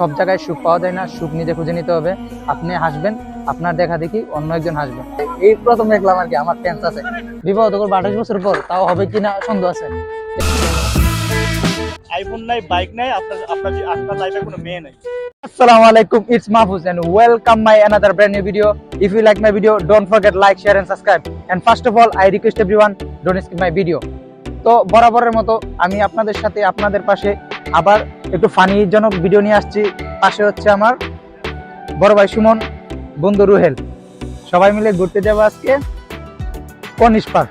সব জায়গায় সুখ পাওয়া যায় না সুখ নিজে খুঁজে নিতে হবে আপনি হাসবেন আপনার দেখা দেখি অন্য একজন হাসবেন এই প্রথম দেখলাম আর কি আমার টেন্স আছে বিবাহ তো করব আঠাশ বছর পর তাও হবে কিনা সন্দেহ আছে আইফোন নাই বাইক নাই আপনার আপনার আপনার লাইফে কোনো মেয়ে নাই Assalamu alaikum, it's Mahfuz and welcome my another brand new video. If you like my video, don't forget like, share and subscribe. And first of all, I request everyone, don't skip my video. তো বরাবরের মতো আমি আপনাদের সাথে আপনাদের পাশে আবার একটু ফানিজনক ভিডিও নিয়ে আসছি। পাশে হচ্ছে আমার বড় ভাই সুমন বন্ধু রুহেল। সবাই মিলে ঘুরতে যাব আজকে কনিস পার্ক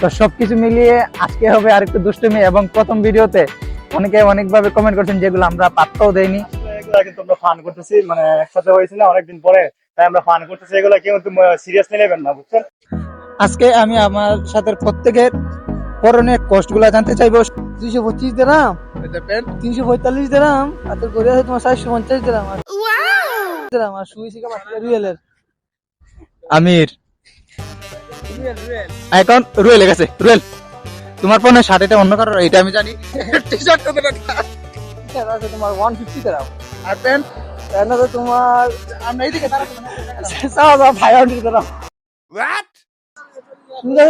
তো সবকিছু মিলিয়ে আজকে হবে আর একটু দুষ্টুমি এবং প্রথম ভিডিওতে অনেকে অনেকভাবে কমেন্ট করছেন যেগুলো আমরা পাত্তাও দেইনি। এগুলা কিন্তু আমরা ফান করতেছি মানে একসাথে হয়েছিল অনেকদিন পরে তাই আমরা ফান করতেছি। এগুলা কেউ সিরিয়াসলি নেবেন না বুঝছেন? আজকে আমি আমার সাথে প্রত্যেকের পরনের কষ্টগুলা জানতে চাইব। দুইশো পঁচিশ দিরাম। তিনশো পঁয়তাল্লিশ দিরাম। আর তোর করে আছে তোমার চারশো পঞ্চাশ দিরাম। আর দিরাম আর শুয়েছি কামার রিয়েলের। আমির। এখন রুয়েল গেছে রুয়েল তোমার ফোনে শার্ট অন্য কারোর? এটা আমি জানি। টি শার্ট কত টাকা আছে তোমার ওয়ান ফিফটি দিরাম। আর প্যান্ট? তো তোমার আমরা এইদিকে দাঁড়াবো ফাইভ হান্ড্রেড দিরাম।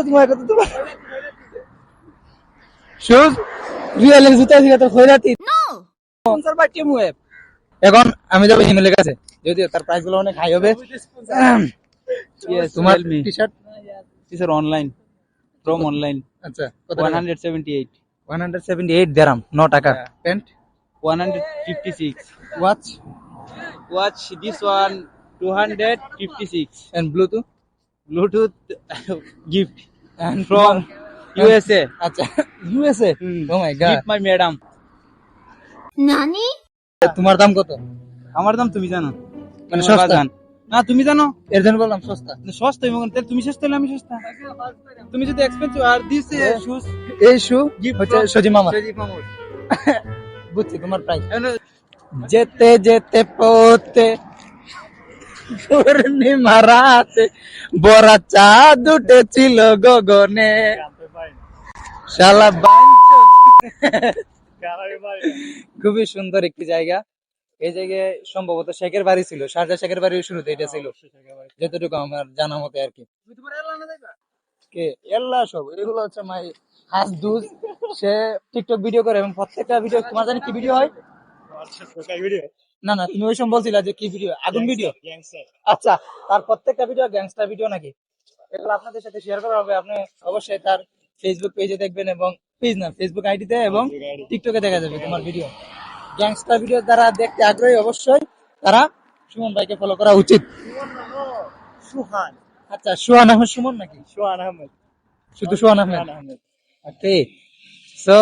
তোমার কত তোমার শুজ রিয়েলের জুতা ছিল তো খৈরাতি স্পন্সর বাই টিম ওয়েব এখন আমি যাব হিমেলের কাছে যদিও তার প্রাইসগুলো অনেক হাই হবে। তোমার T shirt These are online from online. আচ্ছা কত 178, 178 দিরাম 9 টাকা। Pant 156. Watch Watch? This one 256. And Bluetooth Bluetooth? Gift and from USA. আচ্ছা USA oh my god my madam. নানি? তোমার দাম কত? আমার দাম তুমি জানো। মানে সস্তা? না তুমি জানো? এর জন্য বললাম সস্তা। সস্তা এবং তাহলে তুমি সস্তা হলে আমি সস্তা। তুমি যদি এক্সপেন্সিভ আর দিস শুজ এই শু হচ্ছে সজি মামা। সজীব মামুর। বুঝছি তোমার প্রাইস যেতে যেতে পথে পূর্ণিমা রাতে বড়া চাঁদ উঠেছিল গগনে। শালা খুবই সুন্দর একটি জায়গা। এই জায়গায় সম্ভবত শেখের বাড়ি ছিল শারজা শেখের বাড়ির শুরুতে এটা ছিল। যতটুকু আমার জানা মতে আর কি। কে? এল্লা সব। এগুলো হচ্ছে মাই হাসদুজ সে টিকটক ভিডিও করে এবং প্রত্যেকটা ভিডিও তোমার জানি কি ভিডিও হয়? না না তুমি ওই সময় বলছিলা যে কি ভিডিও আগুন ভিডিও আচ্ছা তার প্রত্যেকটা ভিডিও গ্যাংস্টার ভিডিও নাকি? এগুলো আপনাদের সাথে শেয়ার করা হবে। আপনি অবশ্যই তার ফেসবুক পেজে দেখবেন এবং পেজ না ফেসবুক আইডিতে এবং টিকটকে দেখা যাবে তোমার ভিডিও গ্যাংস্টার ভিডিও যারা দেখতে আগ্রহী অবশ্যই তারা সুমন ভাইকে ফলো করা উচিত। সুহান। আচ্ছা সুহান আহমেদ সুমন নাকি? সুহান আহমেদ। শুধু সুহান আহমেদ? ওকে সো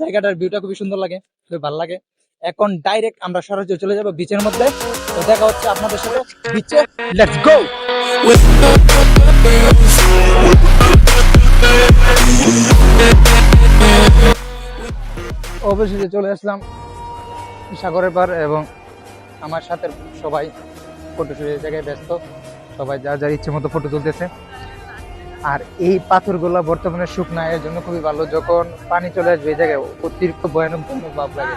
জায়গাটার ভিউটা খুবই সুন্দর লাগে খুবই ভালো লাগে। এখন ডাইরেক্ট আমরা সরাসরি চলে যাব বিচের মধ্যে। তো দেখা হচ্ছে আপনাদের সাথে বিচে লেটস গো অবশেষে চলে আসলাম সাগরের পার এবং আমার সাথে সবাই ফটো শুটের জায়গায় ব্যস্ত। সবাই যার যার ইচ্ছে মতো ফটো তুলতেছে। আর এই পাথরগুলো বর্তমানে শুকনা, এর জন্য খুবই ভালো। যখন পানি চলে আসবে এই জায়গায় অতিরিক্ত ভয়ানক ভয়ানক ভাব লাগে।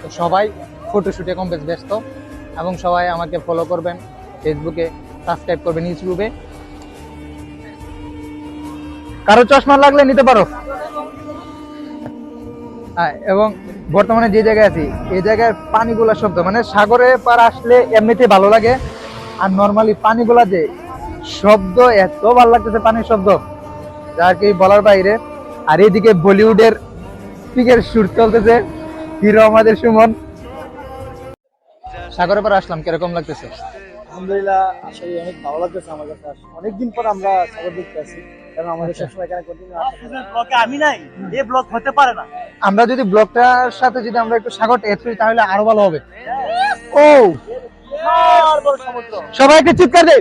তো সবাই ফটোশুটে কম বেশ ব্যস্ত এবং সবাই আমাকে ফলো করবেন। ফেসবুকে সাবস্ক্রাইব করবেন ইউটিউবে কারও চশমা লাগলে নিতে পারো। এবং বর্তমানে যে জায়গায় আছি এই জায়গায় পানিগুলা শব্দ মানে সাগরে পার আসলে এমনিতে ভালো লাগে। আর নর্মালি পানিগুলা যে শব্দ এত ভালো লাগতেছে পানির শব্দ যার কি বলার বাইরে। আর এদিকে বলিউডের পিকের সুর চলতেছে হিরো আমাদের সুমন। সাগরে পার আসলাম কীরকম লাগতেছে? আলহামদুলিল্লাহ আসলে অনেক ভালো লাগতেছে আমার কাছে। অনেকদিন পর আমরা সাগর দেখতে আসি। কারণ আমাদের সবসময় এখানে কন্টিনিউ ব্লকে আমি নাই এই ব্লক হতে পারে না। আমরা যদি ব্লগটার সাথে যদি আমরা একটু সাগরটা এড করি তাহলে আরও ভালো হবে। ও! বিশাল বড় সমুদ্র। সবাইকে চিৎকার দে।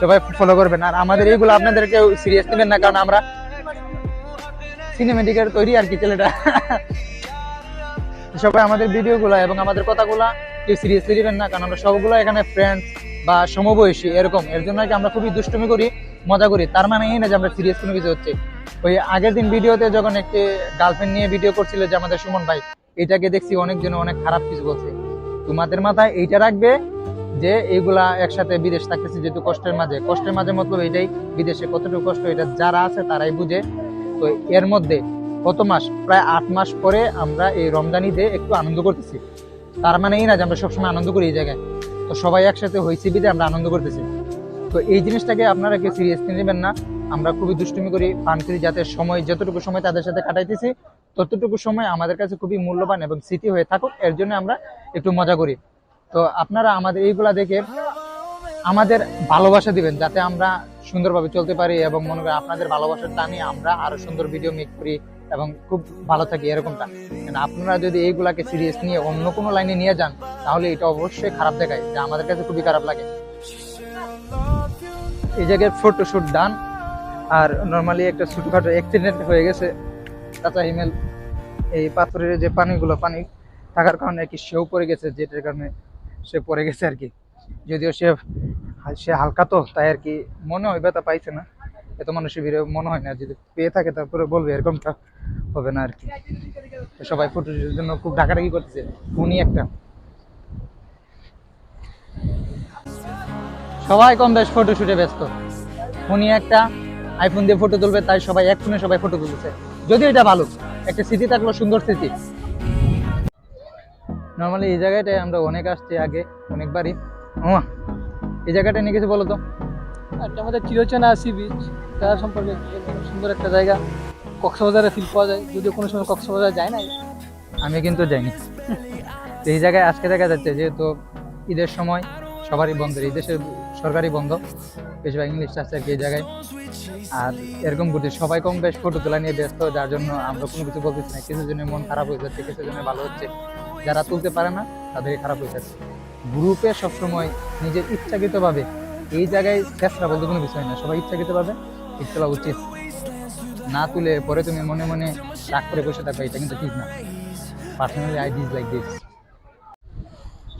সবাই ফলো করবেন। আর আমাদের এইগুলো আপনাদের কেউ সিরিয়াস নেবেন না কারণ আমরা সিনেমেটিকের তৈরি আর কি ছেলেটা। সবাই আমাদের ভিডিওগুলো এবং আমাদের কথাগুলা কেউ সিরিয়াসলি নেবেন না, কারণ আমরা সবগুলো এখানে ফ্রেন্ডস বা সমবয়সী, এরকম। এর জন্য কি আমরা খুবই দুষ্টুমি করি, মজা করি। তার মানে এই না যে আমরা সিরিয়াস কোনো কিছু হচ্ছে। ওই আগের দিন ভিডিওতে যখন একটি গার্লফ্রেন্ড নিয়ে ভিডিও করছিল যে আমাদের সুমন ভাই, এটাকে দেখছি অনেকজন অনেক খারাপ কিছু বলছে। তোমাদের মাথায় এইটা রাখবে যে এইগুলা একসাথে বিদেশ থাকতেছে যেহেতু কষ্টের মাঝে। কষ্টের মাঝে মতলব এটাই, বিদেশে কতটুকু কষ্ট, এটা যারা আছে তারাই বুঝে। তো এর মধ্যে কত মাস, প্রায় আট মাস পরে আমরা এই রমজান ঈদে একটু আনন্দ করতেছি। তার মানে এই না যে আমরা সবসময় আনন্দ করি এই জায়গায়। তো সবাই একসাথে হয়েছি বিদে আমরা আনন্দ করতেছি। তো এই জিনিসটাকে আপনারা কেউ সিরিয়াসলি নেবেন না। আমরা খুবই দুষ্টুমি করি ফান করি, যাতে সময়, যতটুকু সময় তাদের সাথে কাটাইতেছি, ততটুকু সময় আমাদের কাছে খুবই মূল্যবান এবং স্মৃতি হয়ে থাকুক, এর জন্য আমরা একটু মজা করি। তো আপনারা আমাদের এইগুলা দেখে আমাদের ভালোবাসা দিবেন, যাতে আমরা সুন্দরভাবে চলতে পারি এবং মনে করি আপনাদের ভালোবাসার টানে আমরা আরও সুন্দর ভিডিও মেক করি। এবং খুব ভালো থাকি এরকমটা। আপনারা যদি এইগুলাকে সিরিয়াস নিয়ে অন্য কোনো লাইনে নিয়ে যান, তাহলে এটা অবশ্যই খারাপ দেখায়, যা আমাদের কাছে খুবই খারাপ লাগে। এই জায়গায় ফটোশুট ডান আর নর্মালি একটা ছোটোখাটো অ্যাক্সিডেন্ট হয়ে গেছে। চাচা হিমেল, এই পাথরের যে পানিগুলো, পানি থাকার কারণে আর কি সেও পড়ে গেছে, যেটার কারণে সে পড়ে গেছে আর কি। যদিও সে সে হালকা তো, তাই আর কি মনে হয় ব্যথা পাইছে না। এত মানুষের ভিড়ে মনে হয় না, যদি পেয়ে থাকে তারপরে বলবে, এরকমটা হবে না আর কি সবাই ফটোশুটের জন্য খুব ডাকাডাকি করতেছে উনি একটা। সবাই কম বেশ ফটোশুটে ব্যস্ত। উনি একটা আইফোন দিয়ে ফটো তুলবে, তাই সবাই এক ফোনে সবাই ফটো তুলতেছে। যদি এটা ভালো, একটা স্মৃতি থাকল সুন্দর স্মৃতি নর্মালি এই জায়গাটায় আমরা অনেক আসছি আগে, অনেকবারই। এই জায়গাটা নিয়ে কিছু বলো তো। একটা আমাদের চিরচেনা সি বিচ, তার সম্পর্কে সুন্দর একটা জায়গা। কক্সবাজারে ফিল পাওয়া যায়, যদিও কোনো সময় কক্সবাজার যায় না আমি কিন্তু যাইনি। এই জায়গায় আজকে দেখা যাচ্ছে যেহেতু ঈদের সময় সবারই বন্ধ, এই দেশের সরকারি বন্ধ, বেশিরভাগ ইংলিশ আছে আর কি এই জায়গায়। আর এরকম ঘুরতে সবাই কম বেশ ফটো তোলা নিয়ে ব্যস্ত, যার জন্য আমরা কোনো কিছু বলতেছি না। কিছু জনের মন খারাপ হয়ে যাচ্ছে, কিছু জনের ভালো হচ্ছে। যারা তুলতে পারে না, তাদেরই খারাপ হয়ে যাচ্ছে। গ্রুপে সবসময় নিজের ইচ্ছাকৃতভাবে এই জায়গায় চেষ্টা বলতে কোনো বিষয় না। সবাই ইচ্ছাকৃতভাবে ঠিক তোলা উচিত। না তুলে পরে তুমি মনে মনে রাগ করে বসে থাকবে এটা কিন্তু ঠিক না। Personally I dislike this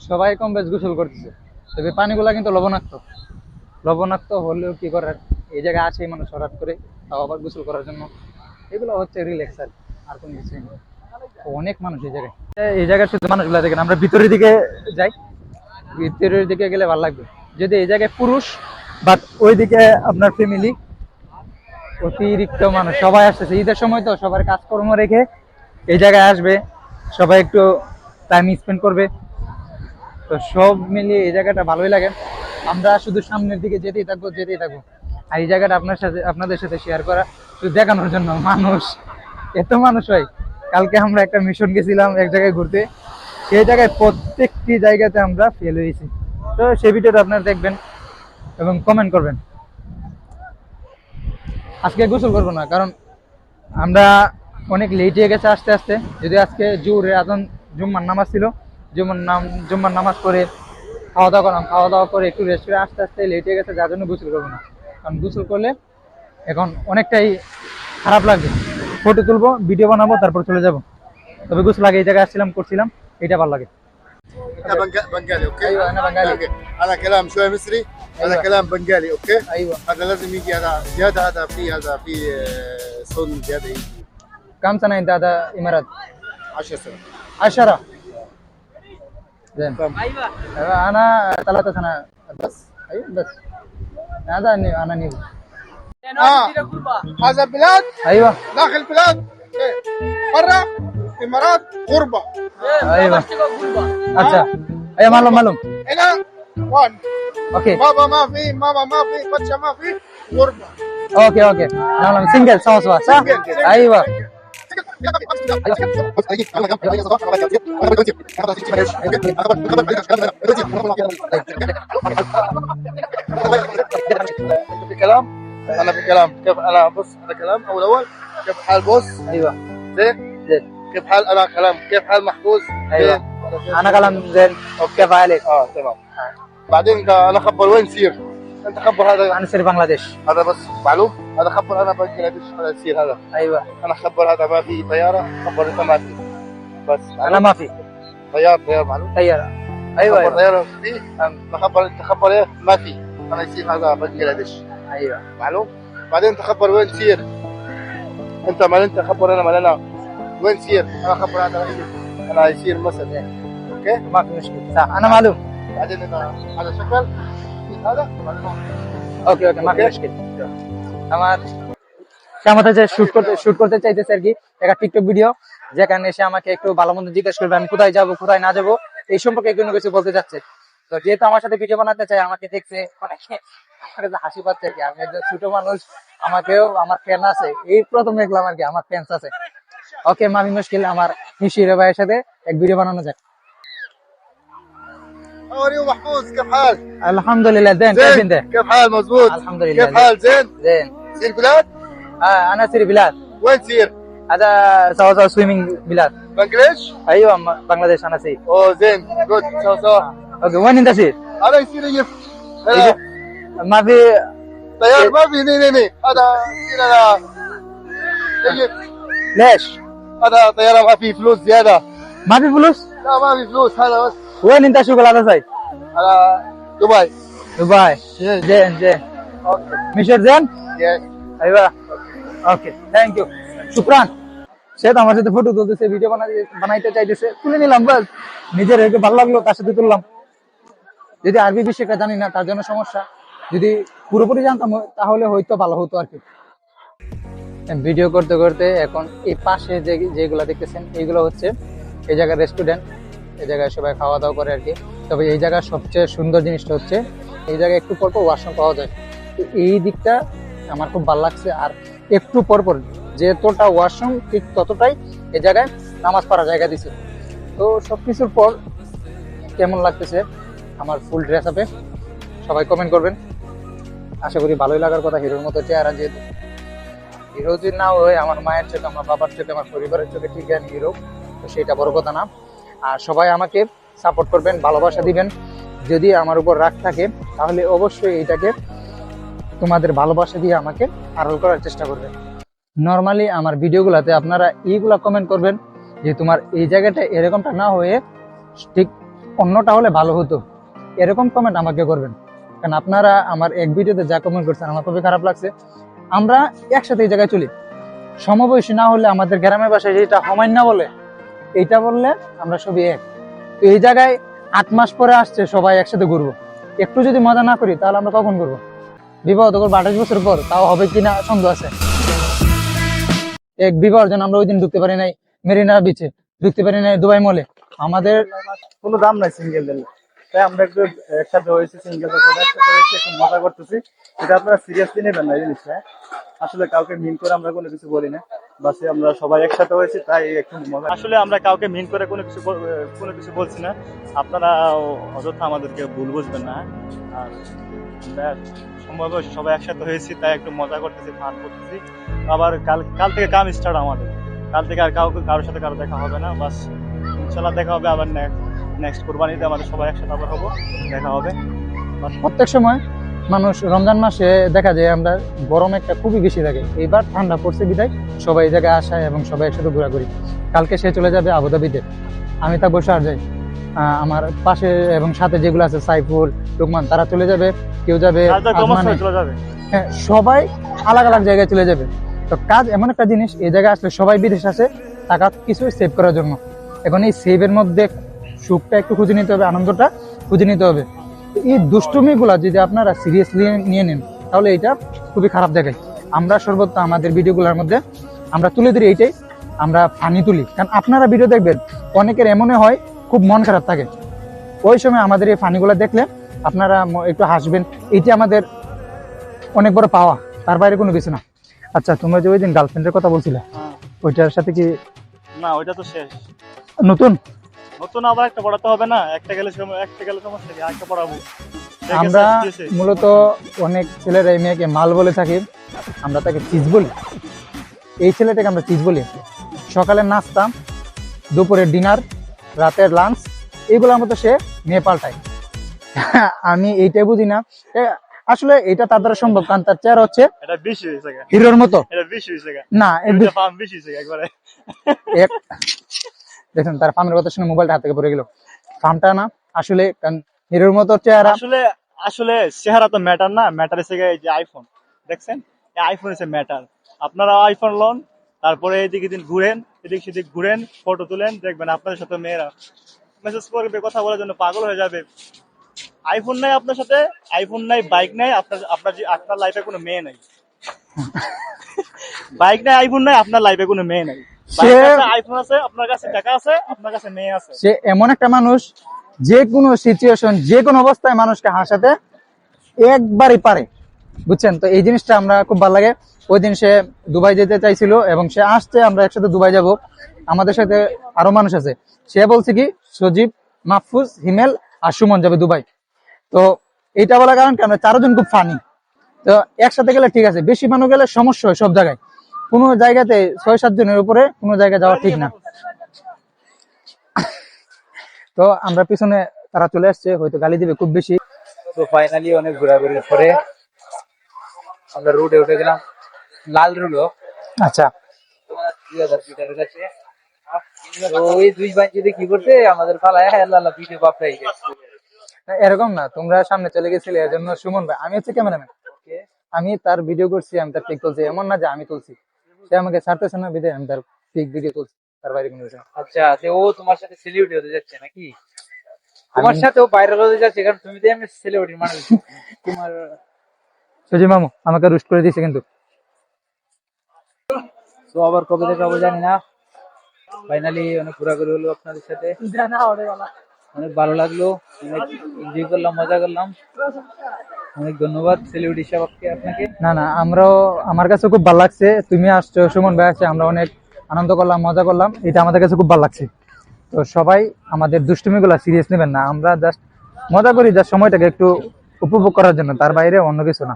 সবাই কম বেশ গোসল করতেছে। তবে পানিগুলা কিন্তু লবণাক্ত। লবণাক্ত হলেও কি করার? এই জায়গায় আছে মানুষ হঠাৎ করে, তাও আবার গোসল করার জন্য। এগুলো হচ্ছে রিল্যাক্স আর আর কোনো কিছুই নেই অনেক মানুষ এই জায়গায়। এই জায়গায় শুধু মানুষগুলো দেখেন, আমরা ভিতরের দিকে যাই। ভিতরের দিকে গেলে ভালো লাগবে। যদি এই জায়গায় পুরুষ বাট ওইদিকে আপনার ফ্যামিলি অতিরিক্ত মানুষ, সবাই আসতেছে। ঈদের সময় তো সবার কাজকর্ম রেখে এই জায়গায় আসবে, সবাই একটু টাইম স্পেন্ড করবে। তো সব মিলিয়ে এই জায়গাটা ভালোই লাগে। আমরা শুধু সামনের দিকে যেতেই থাকব যেতেই থাকব। আর এই জায়গাটা আপনার সাথে, আপনাদের সাথে শেয়ার করা, শুধু দেখানোর জন্য, মানুষ। এত মানুষ হয়। কালকে আমরা একটা মিশন গেছিলাম এক জায়গায় ঘুরতে। সেই জায়গায় প্রত্যেকটি জায়গাতে আমরা ফেল হয়েছি। তো সেই ভিডিওটা আপনারা দেখবেন এবং কমেন্ট করবেন। আজকে গোসল করব না, কারণ আমরা অনেক লেট হয়ে গেছে আস্তে আস্তে। যদি আজকে জোরে আদন জুম্মার নামাজ ছিল, জুম্মার নাম, জুম্মার নামাজ করে খাওয়া দাওয়া করলাম, খাওয়া দাওয়া করে একটু রেস্ট করে আস্তে আস্তে লেট হয়ে গেছে, যার জন্য গোসল করব না। কারণ গোসল করলে এখন অনেকটাই খারাপ লাগবে। ফটো তুলবো ভিডিও বানাবো, তারপর চলে যাব। তবে গোসল আগে এই জায়গায় আসছিলাম, করছিলাম, এটা ভালো লাগে। أنا بنجا- بنجالي أوكي؟ أيوه أنا بنجالي أنا كلام شوي مصري هذا أيوة. كلام بنجالي أوكي؟ أيوه. هذا لازم يجي هذا زيادة هذا في هذا في آه، صون زيادة يجي. كم سنة أنت هذا إمارات؟ 10 سنة. عشرة. زين. كم أنا ثلاثة سنة. بس. أيوه بس. هذا أنا نيو آه. هذا بلاد؟ أيوه. داخل بلاد؟ إيه. برا الإمارات غربة. أيوه. غربة. اچھا أيوه معلوم معلوم هنا وان. أوكي. بابا ما في ماما ما في بچه ما في غربة. أوكي أوكي. نعم. معلوم سنجل سوا سوا. صح؟ أيوه. في كلام أنا في كلام كيف؟ أنا بص على كلام. أول أول. كيف حال بص. أيوه. زين؟ زين. كيف حال أنا كلام؟ كيف حال محفوظ؟ أيوة. زين. أنا كلام زين. كيف عليك آه تمام. بعدين أنا خبر وين سير؟ أنت خبر هذا أنا سير بنغلاديش. هذا بس معلوم؟ هذا خبر أنا بنجلاديش هذا يصير هذا. أيوه. أنا خبر هذا ما في طيارة خبر أنت ما في. بس أنا معلوم؟ ما في. طيار طيار معلوم؟ طيارة. خبر أيوه. أيوه طياره في؟ أنا خبر أنت خبر إيه؟ ما في. أنا يصير هذا بنجلاديش أيوه. معلوم؟ بعدين أنت خبر وين سير؟ أنت مال أنت خبر أنا مال أنا. وين سير انا خبر انا انا يصير مثلا اوكي ما في مشكلة صح أنا معلوم بعدين انا على شكل هذا بعدين ওকে ওকে মাফি মুশকিল আমার সে আমার কাছে শুট করতে শুট করতে চাইতেছে আর কি একটা টিকটক ভিডিও যেখানে এসে আমাকে একটু ভালো মন্দ জিজ্ঞেস করবে আমি কোথায় যাব কোথায় না যাব এই সম্পর্কে কোনো কিছু বলতে চাচ্ছে তো যেহেতু আমার সাথে ভিডিও বানাতে চাই আমাকে দেখছে অনেকে আমার কাছে হাসি পাচ্ছে আর কি আমি একজন ছোট মানুষ আমাকেও আমার ফ্যান আছে এই প্রথম দেখলাম আর কি আমার ফ্যান্স আছে ওকে মামি মুশকিল আমার মিশির ভাইয়ের সাথে এক ভিডিও বানানো যাক اوريو محفوظ كيف حال؟ আলহামদুলিল্লাহ দেন কেমন زين দেন كيف حال مزبوط আলহামদুলিল্লাহ كيف حال زين দেন سير بلاد انا سيري بلاد وين سير؟ هذا سوا سوا سويمينج بلاد بنجلاديش؟ ايوه م- بنغلاديش انا سي اوه زين جود سوا سوا اوكي وين انت سير؟ انا يصير يجيب هلا ما في طيار ما في ني ني ني هذا يصير انا يجيب ليش؟ هذا طيارة ما في فلوس زيادة ما في فلوس؟ لا ما في فلوس هذا بس وين انت شغل هذا سايد؟ على دبي دبي زين زين مشر زين؟ يس ايوه ওকে থ্যাংক ইউ শুক্রান সে তো আমার সাথে ফটো তুলতেছে ভিডিও বানাইতে চাইতেছে তুলে নিলাম বাস নিজের একটু ভালো লাগলো তার সাথে তুললাম যদি আরবি বিষয়টা জানি না তার জন্য সমস্যা যদি পুরোপুরি জানতাম তাহলে হয়তো ভালো হতো আর কি ভিডিও করতে করতে এখন এই পাশে যে যেগুলো দেখতেছেন, এইগুলো হচ্ছে এই জায়গার রেস্টুরেন্ট এই জায়গায় সবাই খাওয়া দাওয়া করে আর কি। তবে এই জায়গার সবচেয়ে সুন্দর জিনিসটা হচ্ছে এই জায়গায় একটু পর পর ওয়াশরুম পাওয়া যায়। তো এই দিকটা আমার খুব ভালো লাগছে। আর একটু পর পর যেতটা ওয়াশরুম ঠিক ততটাই এই জায়গায় নামাজ পড়ার জায়গা দিছে। তো সব কিছুর পর কেমন লাগতেছে আমার ফুল ড্রেস আপে সবাই কমেন্ট করবেন। আশা করি ভালোই লাগার কথা হিরোর মতো চেহারা যেহেতু। হিরো যদি না হয়ে আমার মায়ের চোখে আমার বাবার চোখে আমার পরিবারের চোখে ঠিক আমি হিরো তো সেটা বড় কথা না। আর সবাই আমাকে সাপোর্ট করবেন, ভালোবাসা দিবেন। যদি আমার উপর রাগ থাকে, তাহলে অবশ্যই এইটাকে তোমাদের ভালোবাসা দিয়ে আমাকে আড়াল করার চেষ্টা করবেন। নর্মালি আমার ভিডিওগুলোতে আপনারা এইগুলা কমেন্ট করবেন যে তোমার এই জায়গাটা এরকমটা না হয়ে ঠিক অন্যটা হলে ভালো হতো। এরকম কমেন্ট আমাকে করবেন। কারণ আপনারা আমার এক ভিডিওতে যা কমেন্ট করছেন, আমার খুবই খারাপ লাগছে। আমরা একসাথে এই জায়গায় চলি। সমবয়সী না হলে আমাদের গ্রামের বাসায় যেটা হমাইন না বলে, এইটা বললে আমরা সবই এক। এই জায়গায় আট মাস পরে আসছে সবাই একসাথে ঘুরবো। একটু যদি মজা না করি, তাহলে আমরা কখন করব বিবাহ তো করব আঠাশ বছর পর, তাও হবে কিনা সন্দেহ আছে। এক বিবাহের জন্য আমরা ওই দিন ঢুকতে পারি নাই মেরিনা বিচে ঢুকতে পারি নাই দুবাই মলে আমাদের কোনো দাম নাই সিঙ্গেলদের তাই আমরা একটু একসাথে হয়েছি সিঙ্গেল একটু মজা করতেছি। এটা আপনারা সিরিয়াসলি নেবেন না জিনিসটা? আসলে কাউকে মিন করে আমরা কোনো কিছু বলি না। বাসে আমরা সবাই একসাথে হয়েছি, তাই একটু মজা। আসলে আমরা কাউকে মিন করে কোনো কিছু কোনো কিছু বলছি না। আপনারা অযথা আমাদেরকে ভুল বুঝবেন না? আর সম্ভব সবাই একসাথে হয়েছি, তাই একটু মজা করতেছি ফান করতেছি। আবার কাল কাল থেকে কাম স্টার্ট আমাদের। কাল থেকে আর কাউকে কারোর সাথে কারও দেখা হবে না। বাস, ইনশাল্লাহ দেখা হবে আবার নেক্সট নেক্সট কোরবানিতে আমাদের সবাই একসাথে আবার হব দেখা হবে। প্রত্যেক সময় মানুষ রমজান মাসে দেখা যায় আমরা গরম একটা খুবই বেশি থাকে এইবার ঠান্ডা পড়ছে বিদায় সবাই এই জায়গায় আসে এবং সবাই একসাথে ঘোরাঘুরি। কালকে সে চলে যাবে আবুধাবিতে। আমি তা বসে আর যাই আমার পাশে এবং সাথে যেগুলো আছে সাইফুল লুকমান তারা চলে যাবে কেউ যাবে হ্যাঁ সবাই আলাগ আলাগ জায়গায় চলে যাবে। তো কাজ এমন একটা জিনিস এই জায়গায় আসলে সবাই বিদেশ আছে টাকা কিছু সেভ করার জন্য। এখন এই সেভের মধ্যে সুখটা একটু খুঁজে নিতে হবে আনন্দটা খুঁজে নিতে হবে। এই দুষ্টুমিগুলা যদি আপনারা সিরিয়াসলি নিয়ে নেন তাহলে এটা খুবই খারাপ দেখায়। আমরা সর্বত্র আমাদের ভিডিওগুলোর মধ্যে আমরা তুলে ধরি এইটাই আমরা ফানি তুলি। কারণ আপনারা ভিডিও দেখবেন অনেকের এমনই হয় খুব মন খারাপ থাকে। ওই সময় আমাদের এই ফানিগুলো দেখলে আপনারা একটু হাসবেন এইটা আমাদের অনেক বড় পাওয়া তার বাইরে কোনো কিছু না। আচ্ছা তোমরা যে ওই দিন গার্লফ্রেন্ডের কথা বলছিলে হ্যাঁ। ওইটার সাথে কি না ওইটা তো শেষ। নতুন? নতুন আবার একটা পড়াতে হবে না? একটা গেলে একটা গেলে সমস্যা কি? আরেকটা পড়াবো। আমরা। মূলত অনেক ছেলেরা এই মেয়েকে মাল বলে থাকি। আমরা তাকে চিজ বলি। এই ছেলেটাকে আমরা চিজ বলি। সকালের নাস্তা দুপুরের ডিনার রাতের লাঞ্চ এইগুলোর মতো সে মেয়ে পাল্টায়। আমি এইটাই বুঝি না। আসলে এটা তার দ্বারা সম্ভব কারণ তার চেয়ার হচ্ছে। হিরোর মতো। না দেখুন তার ফার্মের কথা শুনে মোবাইলটা হাত থেকে পড়ে গেল। ফার্মটা না আসলে হিরোর মতো চেহারা। আসলে আসলে চেহারা তো ম্যাটার না ম্যাটার এসে যে আইফোন দেখছেন? এই আইফোন এসে ম্যাটার আপনারা আইফোন লোন তারপরে এইদিকে দিন ঘুরেন এদিক সেদিক ঘুরেন ফটো তুলেন দেখবেন আপনাদের সাথে মেয়েরা মেসেজ করবে কথা বলার জন্য পাগল হয়ে যাবে। আইফোন নাই আপনার সাথে আইফোন নাই বাইক নাই আপনার আপনার যে আপনার লাইফে কোনো মেয়ে নাই। বাইক নাই আইফোন নাই আপনার লাইফে কোনো মেয়ে নাই। সে- আইফোন আছে আপনার কাছে টাকা আছে আপনার কাছে মেয়ে আছে। সে এমন একটা মানুষ যে কোনো সিচুয়েশন যে কোনো অবস্থায় মানুষকে হাসাতে একবারই পারে। বুঝছেন? তো এই জিনিসটা আমরা খুব ভালো লাগে। ওই দিন সে দুবাই যেতে চাইছিল এবং সে আসছে আমরা একসাথে দুবাই যাব। আমাদের সাথে আরও মানুষ আছে। সে বলছে কি সজীব মাহফুজ হিমেল আর সুমন যাবে দুবাই। তো এটা বলার কারণ কি আমরা চারজন খুব ফানি তো একসাথে গেলে ঠিক আছে বেশি মানুষ গেলে সমস্যা হয় সব জায়গায়। কোনো জায়গাতে ছয় সাত জনের উপরে কোনো জায়গায় যাওয়া ঠিক না। তো আমরা পিছনে তারা চলে আসছে হয়তো গালি দিবে খুব বেশি। তো ফাইনালি অনেক ঘোরাঘুরির পরে আমরা রুটে উঠে গেলাম লাল রুলো আচ্ছা। দুই হাজার মিটারের কাছে ওই দুই বাঞ্চিতে কি করছে আমাদের পালায় আল্লাহ পিঠে বাপটাই এরকম না তোমরা সামনে চলে গেছিলে এর জন্য সুমন ভাই। আমি হচ্ছে ক্যামেরাম্যান। আমি তার ভিডিও করছি আমি তার ঠিক তুলছি এমন না যে আমি তুলছি। সে আমাকে ছাড়তেছে না বিদে আমি তার পিক ভিডিও তুলছি তার বাইরে কোনো আচ্ছা তো ও তোমার সাথে সেলিব্রিটি হতে যাচ্ছে নাকি? তোমার সাথে ও ভাইরাল হতে যাচ্ছে কারণ তুমি তো এমনি সেলিব্রিটি মানুষ। তোমার সুজি মামু আমাকে রুস্ট করে দিয়েছে কিন্তু। তো আবার কবে দেখাবো জানি না। ফাইনালি অনেক ঘোরাঘুরি হলো আপনাদের সাথে। অনেক ভালো লাগল। অনেক এনজয় করলাম মজা করলাম। অনেক ধন্যবাদ সেলিব্রিটি সাহেবকে আপনাকে। না না আমরাও আমার কাছে খুব ভালো লাগছে। তুমি আসছো সুমন ভাই আসছে আমরা অনেক আনন্দ করলাম মজা করলাম। এটা আমাদের কাছে খুব ভালো লাগছে। তো সবাই আমাদের দুষ্টুমি গুলা সিরিয়াস নেবেন না। আমরা জাস্ট মজা করি জাস্ট সময়টাকে একটু উপভোগ করার জন্য তার বাইরে অন্য কিছু না।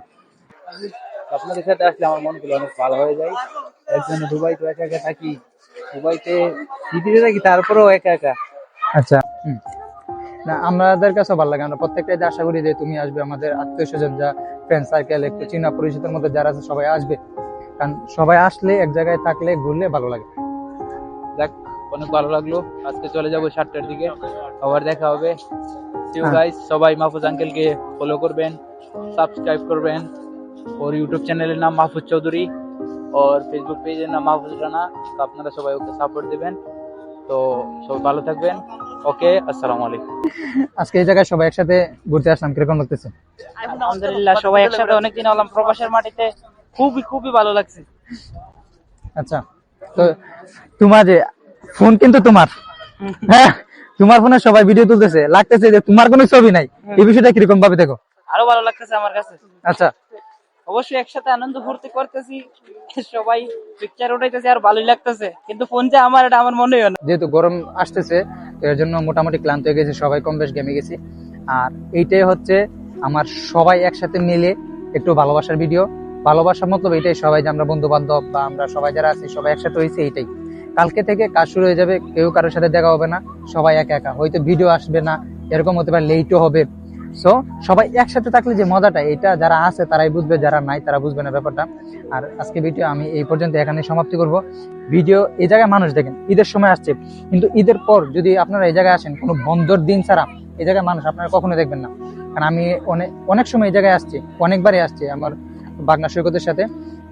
আপনাদের সাথে আসলে আমার মনগুলো অনেক ভালো হয়ে যায়। এর জন্য দুবাই তো একা একা থাকি। দুবাইতে পৃথিবীতে থাকি তারপরেও একা একা। আচ্ছা। না আমাদের কাছে ভালো লাগে। আমরা প্রত্যেকটাই আশা করি যে তুমি আসবে আমাদের আত্মীয় স্বজন যা ফ্রেন্ড সার্কেল একটু চিনা পরিচিতের মধ্যে যারা আছে সবাই আসবে। কারণ সবাই আসলে এক জায়গায় থাকলে ঘুরলে ভালো লাগে। যাক অনেক ভালো লাগল। আজকে চলে যাব সাতটার দিকে। আবার দেখা হবে। সিউ হ্যাঁ। গাইস সবাই মাহফুজ আঙ্কেলকে ফলো করবেন সাবস্ক্রাইব করবেন। ওর ইউটিউব চ্যানেলের নাম মাহফুজ চৌধুরী। ওর ফেসবুক পেজের নাম মাহফুজ রানা। তো আপনারা সবাই ওকে সাপোর্ট দেবেন। তো সবাই ভালো থাকবেন। ওকে আসসালামু আলাইকুম। আজকে এই জায়গায় সবাই একসাথে ঘুরতে আসলাম কীরকম লাগতেছে? আলহামদুলিল্লাহ সবাই একসাথে অনেকদিন হলাম প্রবাসের মাটিতে। খুবই খুবই ভালো লাগছে। আচ্ছা তো তোমার যে ফোন কিন্তু তোমার। হ্যাঁ তোমার ফোনে সবাই ভিডিও তুলতেছে। লাগতেছে যে তোমার কোনো ছবি নাই। এই বিষয়টা কীরকম ভাবে দেখো? আরও ভালো লাগতেছে আমার কাছে। আচ্ছা। অবশ্যই একসাথে আনন্দ ফুর্তি করতেছি। সবাই পিকচার উঠাইতেছে আর ভালোই লাগতেছে। কিন্তু ফোন যে আমার এটা আমার মনে হয় না। যেহেতু গরম আসতেছে তো এর জন্য মোটামুটি ক্লান্ত হয়ে গেছি, সবাই কম বেশ গেমে গেছি। আর এইটাই হচ্ছে আমার সবাই একসাথে মিলে একটু ভালোবাসার ভিডিও ভালোবাসার মতলব এটাই, সবাই যে আমরা বন্ধু বান্ধব বা আমরা সবাই যারা আছি, সবাই একসাথে হয়েছি, এইটাই। কালকে থেকে কাজ শুরু হয়ে যাবে, কেউ কারোর সাথে দেখা হবে না, সবাই একা একা। হয়তো ভিডিও আসবে না, এরকম হতে পারে লেটও হবে। সো সবাই একসাথে থাকলে যে মজাটা, এটা যারা আছে তারাই বুঝবে, যারা নাই তারা বুঝবে না ব্যাপারটা। আর আজকে ভিডিও আমি এই পর্যন্ত এখানে সমাপ্তি করব। ভিডিও এই জায়গায় মানুষ দেখেন, ঈদের সময় আসছে। কিন্তু ঈদের পর যদি আপনারা এই জায়গায় আসেন, কোনো বন্ধর দিন ছাড়া এই জায়গায় মানুষ আপনারা কখনো দেখবেন না। কারণ আমি অনেক অনেক সময় এই জায়গায় আসছি, অনেকবারই আসছি আমার বাগনা সৈকতের সাথে।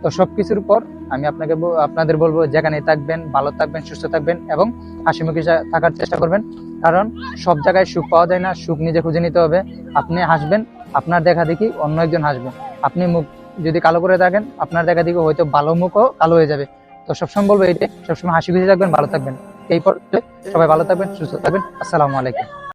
তো সব কিছুর পর আমি আপনাকে আপনাদের বলব যেখানে থাকবেন, ভালো থাকবেন, সুস্থ থাকবেন এবং হাসি মুখে থাকার চেষ্টা করবেন। কারণ সব জায়গায় সুখ পাওয়া যায় না, সুখ নিজে খুঁজে নিতে হবে। আপনি হাসবেন, আপনার দেখা দেখি অন্য একজন হাসবেন আপনি মুখ যদি কালো করে থাকেন আপনার দেখা দেখি হয়তো ভালো মুখও কালো হয়ে যাবে। তো সবসময় বলব এইটাই, সবসময় হাসি খুশি থাকবেন, ভালো থাকবেন। এই পর সবাই ভালো থাকবেন, সুস্থ থাকবেন। আসসালামু আলাইকুম।